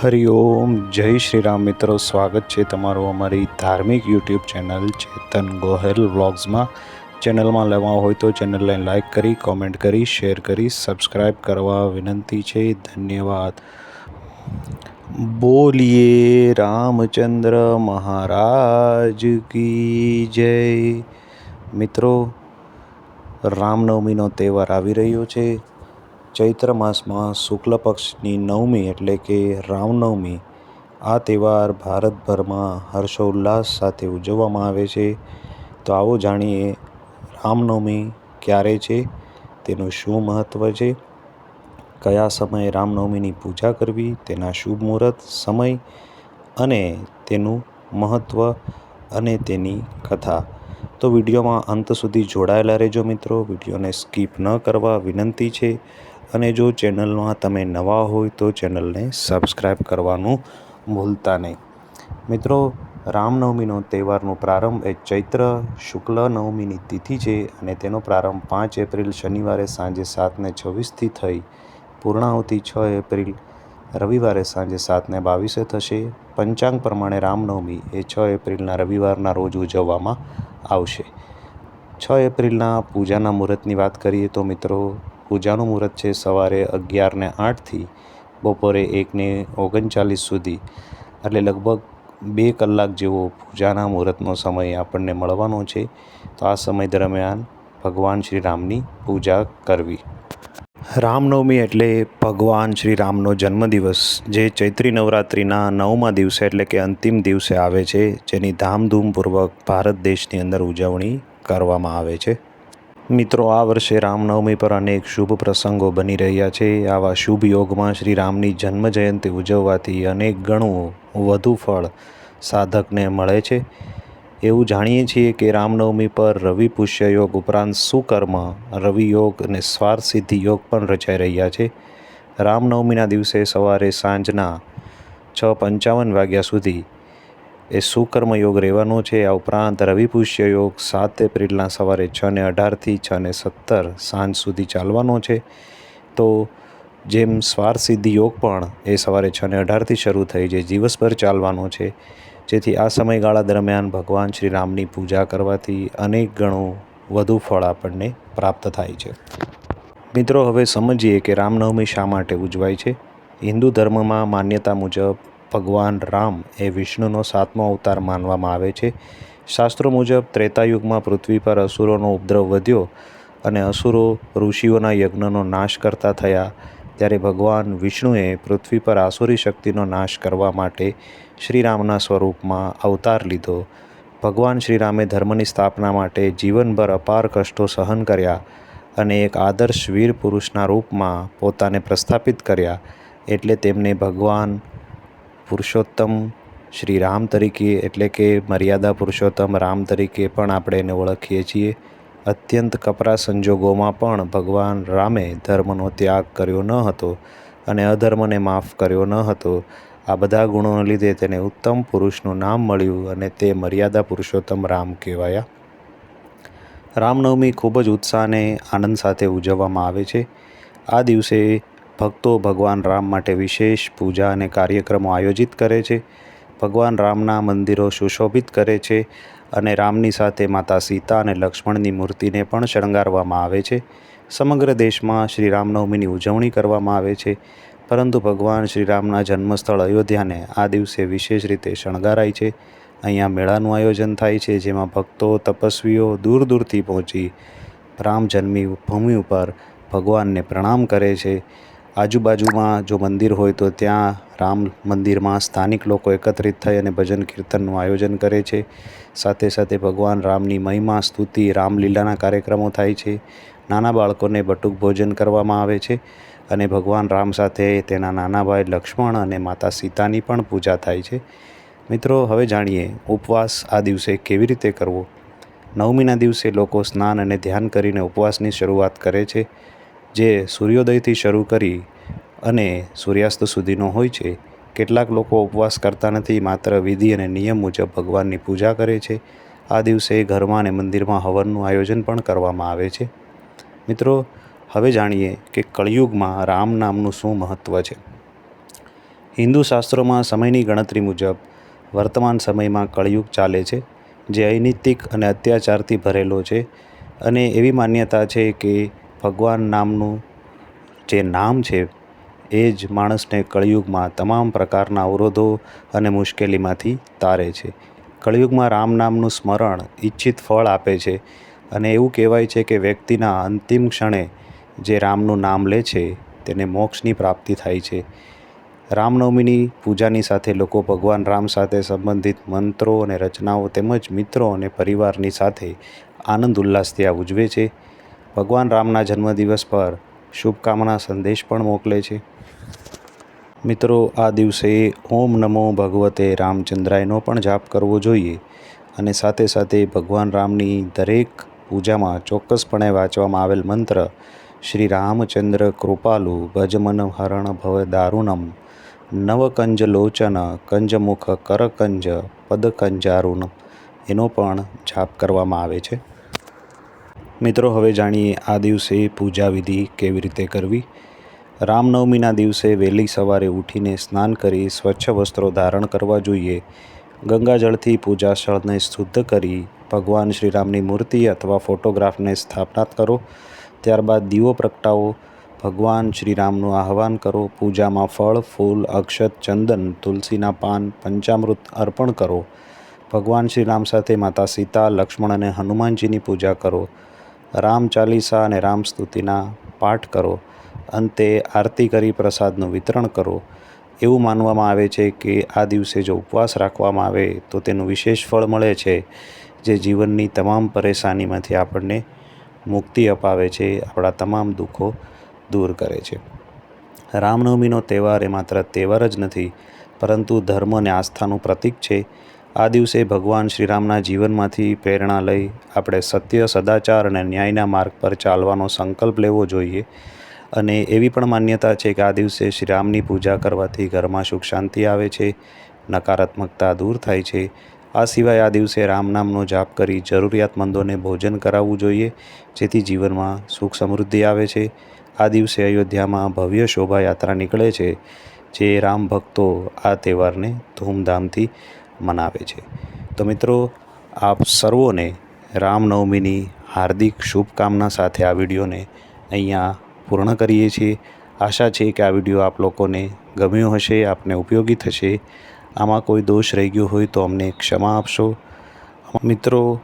હરિઓમ જય શ્રી રામ મિત્રો. સ્વાગત છે તમારું અમારી ધાર્મિક યુટ્યુબ ચેનલ ચેતન ગોહેલ વ્લોગ્સમાં. ચેનલમાં લેવા હોય તો ચેનલને લાઈક કરી, કોમેન્ટ કરી, શેર કરી સબસ્ક્રાઈબ કરવા વિનંતી છે. ધન્યવાદ. બોલીએ રામચંદ્ર મહારાજ કી જય. મિત્રો, રામનવમીનો તહેવાર આવી રહ્યો છે. ચૈત્ર માસમાં શુક્લ પક્ષની નવમી એટલે કે રામનવમી આ તહેવાર ભારતભરમાં હર્ષોલ્લાસ સાથે ઉજવવામાં આવે છે. તો આવો જાણીએ રામનવમી ક્યારે છે, તેનું શું મહત્ત્વ છે, કયા સમયે રામનવમીની પૂજા કરવી, તેના શુભ મુહૂર્ત, સમય અને તેનું મહત્ત્વ અને તેની કથા. તો વિડીયોમાં અંત સુધી જોડાયેલા રહેજો મિત્રો. વિડીયોને સ્કીપ ન કરવા વિનંતી છે. અને જો ચેનલમાં તમે નવા હોય તો ચેનલને સબસ્ક્રાઈબ કરવાનું ભૂલતા નહીં. મિત્રો, રામનવમીનો તહેવારનો પ્રારંભ એ ચૈત્ર શુક્લ નવમીની તિથિ છે અને તેનો પ્રારંભ પાંચ એપ્રિલ શનિવારે સાંજે સાતને છવ્વીસથી થઈ પૂર્ણાહુતિ છ એપ્રિલ રવિવારે સાંજે સાતને બાવીસે થશે. પંચાંગ પ્રમાણે રામનવમી એ છ એપ્રિલના રવિવારના રોજ ઉજવવામાં આવશે. છ એપ્રિલના પૂજાના મુહૂર્તની વાત કરીએ તો મિત્રો પૂજાનું મુહૂર્ત છે સવારે અગિયારને આઠથી, બપોરે એકને ઓગણચાલીસ સુધી. એટલે લગભગ બે કલાક જેવો પૂજાના મુહૂર્તનો સમય આપણને મળવાનો છે. તો આ સમય દરમિયાન ભગવાન શ્રી રામની પૂજા કરવી. રામનવમી એટલે ભગવાન શ્રી રામનો જન્મદિવસ, જે ચૈત્રી નવરાત્રિના નવમા દિવસે એટલે કે અંતિમ દિવસે આવે છે, જેની ધામધૂમપૂર્વક ભારત દેશની અંદર ઉજવણી કરવામાં આવે છે. મિત્રો, આ વર્ષે રામનવમી પર અનેક શુભ પ્રસંગો બની રહ્યા છે. આવા શુભ યોગમાં શ્રી રામની જન્મ જયંતિ ઉજવવાથી અનેક ગણું વધુ ફળ સાધકને મળે છે. એવું જાણીએ છીએ કે રામનવમી પર રવિ પુષ્ય યોગ ઉપરાંત સુકર્મ, રવિ યોગ અને સ્વાર્થ સિદ્ધિ યોગ પણ રચાઈ રહ્યા છે. રામનવમીના દિવસે સવારે સાંજના છ પંચાવન વાગ્યા સુધી એ સુકર્મ યોગ રહેવાનો છે. આ ઉપરાંત રવિ પુષ્ય યોગ સાત એપ્રિલના સવારે છ ને અઢારથી છ ને સત્તર સાંજ સુધી ચાલવાનો છે. તો જેમ સ્વાર સિદ્ધિ યોગ પણ એ સવારે છ ને અઢારથી શરૂ થઈ જે દિવસભર ચાલવાનો છે. જેથી આ સમયગાળા દરમિયાન ભગવાન શ્રી રામની પૂજા કરવાથી અનેક ગણું વધુ ફળ આપણને પ્રાપ્ત થાય છે. મિત્રો, હવે સમજીએ કે રામનવમી શા માટે ઉજવાય છે? હિન્દુ ધર્મમાં માન્યતા મુજબ ભગવાન રામ એ વિષ્ણુનો સાતમો અવતાર માનવામાં આવે છે. શાસ્ત્રો મુજબ ત્રેતાયુગમાં પૃથ્વી પર અસુરોનો ઉપદ્રવ વધ્યો અને અસુરો ઋષિઓના યજ્ઞનો નાશ કરતા થયા, ત્યારે ભગવાન વિષ્ણુએ પૃથ્વી પર આસુરી શક્તિનો નાશ કરવા માટે શ્રીરામના સ્વરૂપમાં અવતાર લીધો. ભગવાન શ્રીરામે ધર્મની સ્થાપના માટે જીવનભર અપાર કષ્ટો સહન કર્યા અને એક આદર્શ વીર પુરુષના રૂપમાં પોતાને પ્રસ્થાપિત કર્યા, એટલે તેમને ભગવાન પુરુષોત્તમ શ્રી રામ તરીકે એટલે કે મર્યાદા પુરુષોત્તમ રામ તરીકે પણ આપણે એને ઓળખીએ છીએ. અત્યંત કપરા સંજોગોમાં પણ ભગવાન રામે ધર્મનો ત્યાગ કર્યો ન હતો અને અધર્મને માફ કર્યો ન હતો. આ બધા ગુણોને લીધે તેને ઉત્તમ પુરુષનું નામ મળ્યું અને તે મર્યાદા પુરુષોત્તમ રામ કહેવાયા. રામનવમી ખૂબ જ ઉત્સાહ અને આનંદ સાથે ઉજવવામાં આવે છે. આ દિવસે ભક્તો ભગવાન રામ માટે વિશેષ પૂજા અને કાર્યક્રમો આયોજિત કરે છે. ભગવાન રામના મંદિરો સુશોભિત કરે છે અને રામની સાથે માતા સીતા અને લક્ષ્મણની મૂર્તિને પણ શણગારવામાં આવે છે. સમગ્ર દેશમાં શ્રી રામનવમીની ઉજવણી કરવામાં આવે છે. પરંતુ ભગવાન શ્રીરામના જન્મસ્થળ અયોધ્યાને આ દિવસે વિશેષ રીતે શણગારાય છે. અહીંયા મેળાનું આયોજન થાય છે જેમાં ભક્તો, તપસ્વીઓ દૂર દૂરથી પહોંચી રામ જન્મી ભૂમિ ઉપર ભગવાનને પ્રણામ કરે છે. આજુબાજુમાં જો મંદિર હોય તો ત્યાં રામ મંદિરમાં સ્થાનિક લોકો એકત્રિત થઈ અને ભજન કીર્તનનું આયોજન કરે છે. સાથે સાથે ભગવાન રામની મહિમા, સ્તુતિ, રામલીલાના કાર્યક્રમો થાય છે. નાના બાળકોને બટુક ભોજન કરવામાં આવે છે અને ભગવાન રામ સાથે તેના નાના ભાઈ લક્ષ્મણ અને માતા સીતાની પણ પૂજા થાય છે. મિત્રો, હવે જાણીએ ઉપવાસ આ દિવસે કેવી રીતે કરવો? નવમીના દિવસે લોકો સ્નાન અને ધ્યાન કરીને ઉપવાસની શરૂઆત કરે છે. જે સૂર્યોદયથી શરૂ કરી અને સૂર્યાસ્ત સુધીનો હોય છે, કેટલાક લોકો ઉપવાસ કરતા નથી, માત્ર વિધિ અને નિયમ મુજબ ભગવાનની પૂજા કરે છે. આ દિવસે ઘરમાં અને મંદિરમાં હવનનું આયોજન પણ કરવામાં આવે છે. મિત્રો, હવે જાણીએ કે કળિયુગમાં રામ નામનું શું મહત્ત્વ છે. હિન્દુ શાસ્ત્રોમાં સમયની ગણતરી મુજબ વર્તમાન સમયમાં કળિયુગ ચાલે છે, જે અનૈતિક અને અત્યાચારથી ભરેલો છે અને એવી માન્યતા છે કે ભગવાન નામનું જે નામ છે, એ જ માણસને કળિયુગમાં તમામ પ્રકારના અવરોધો અને મુશ્કેલીમાંથી તારે છે. કળિયુગમાં રામ નામનું સ્મરણ ઈચ્છિત ફળ આપે છે અને એવું કહેવાય છે કે વ્યક્તિના અંતિમ ક્ષણે જે રામનું નામ લે છે, તેને મોક્ષની પ્રાપ્તિ થાય છે. રામનવમીની પૂજાની સાથે લોકો ભગવાન રામ સાથે સંબંધિત મંત્રો અને રચનાઓ તેમજ મિત્રો અને પરિવારની સાથે આનંદ ઉલ્લાસથી આ ઉજવે છે. ભગવાન રામના જન્મદિવસ પર શુભકામના સંદેશ પણ મોકલે છે. મિત્રો, આ દિવસે ઓમ નમો ભગવતે રામચંદ્રાયનો પણ જાપ કરવો જોઈએ અને સાથે સાથે ભગવાન રામની દરેક પૂજામાં ચોક્કસપણે વાંચવામાં આવેલ મંત્ર, શ્રી રામચંદ્ર કૃપાલુ ભજમન હરણ ભવ દારૂણમ નવકંજ લોચન કંજમુખ કરકંજ પદકંજારુણ એનો પણ જાપ કરવામાં આવે છે. મિત્રો, હવે જાણીએ આ દિવસે પૂજા વિધિ કેવી રીતે કરવી? રામનવમીના દિવસે વહેલી સવારે ઉઠીને સ્નાન કરી સ્વચ્છ વસ્ત્રો ધારણ કરવા જોઈએ. ગંગાજળથી પૂજા સ્થળને શુદ્ધ કરી ભગવાન શ્રીરામની મૂર્તિ અથવા ફોટોગ્રાફને સ્થાપના કરો. ત્યારબાદ દીવો પ્રગટાવો. ભગવાન શ્રીરામનું આહવાન કરો. પૂજામાં ફળ, ફૂલ, અક્ષત, ચંદન, તુલસીના પાન, પંચામૃત અર્પણ કરો. ભગવાન શ્રીરામ સાથે માતા સીતા, લક્ષ્મણ અને હનુમાનજીની પૂજા કરો. રામ ચાલીસા અને રામ સ્તુતિના પાઠ કરો. અંતે આરતી કરી પ્રસાદનું વિતરણ કરો. એવું માનવામાં આવે છે કે આ દિવસે જો ઉપવાસ રાખવામાં આવે તો તેનું વિશેષ ફળ મળે છે, જે જીવનની તમામ પરેશાનીમાંથી આપણને મુક્તિ અપાવે છે, આપણા તમામ દુઃખો દૂર કરે છે. રામનવમીનો તહેવાર એ માત્ર તહેવાર જ નથી, પરંતુ ધર્મ અને આસ્થાનું પ્રતીક છે. આ દિવસે ભગવાન શ્રીરામના જીવનમાંથી પ્રેરણા લઈ આપણે સત્ય, સદાચાર અને ન્યાયના માર્ગ પર ચાલવાનો સંકલ્પ લેવો જોઈએ. અને એવી પણ માન્યતા છે કે આ દિવસે શ્રીરામની પૂજા કરવાથી ઘરમાં સુખ શાંતિ આવે છે, નકારાત્મકતા દૂર થાય છે. આ સિવાય આ દિવસે રામ નામનો જાપ કરી જરૂરિયાતમંદોને ભોજન કરાવવું જોઈએ, જેથી જીવનમાં સુખ સમૃદ્ધિ આવે છે. આ દિવસે અયોધ્યામાં ભવ્ય શોભાયાત્રા નીકળે છે, જે રામ ભક્તો આ તહેવારને ધૂમધામથી મનાવે છે. તો મિત્રો, આપ સર્વોને રામનવમીની હાર્દિક શુભકામના સાથે આ વિડીયોને અહીંયા પૂર્ણ કરીએ છીએ. આશા છે કે આ વીડિયો આપ લોકોને ગમ્યો હશે, આપને ઉપયોગી થશે. આમાં કોઈ દોષ રહી ગયો હોય તો અમને ક્ષમા આપશો. મિત્રો,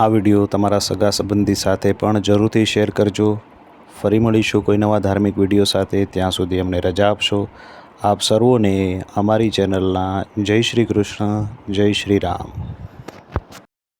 આ વીડિયો તમારા સગા સંબંધી સાથે પણ જરૂરથી શેર કરજો. ફરી મળીશું કોઈ નવા ધાર્મિક વીડિયો સાથે. ત્યાં સુધી અમને રજા આપશો. આપ સર્વોને અમારી ચેનલના જય શ્રી કૃષ્ણ જય શ્રી રામ.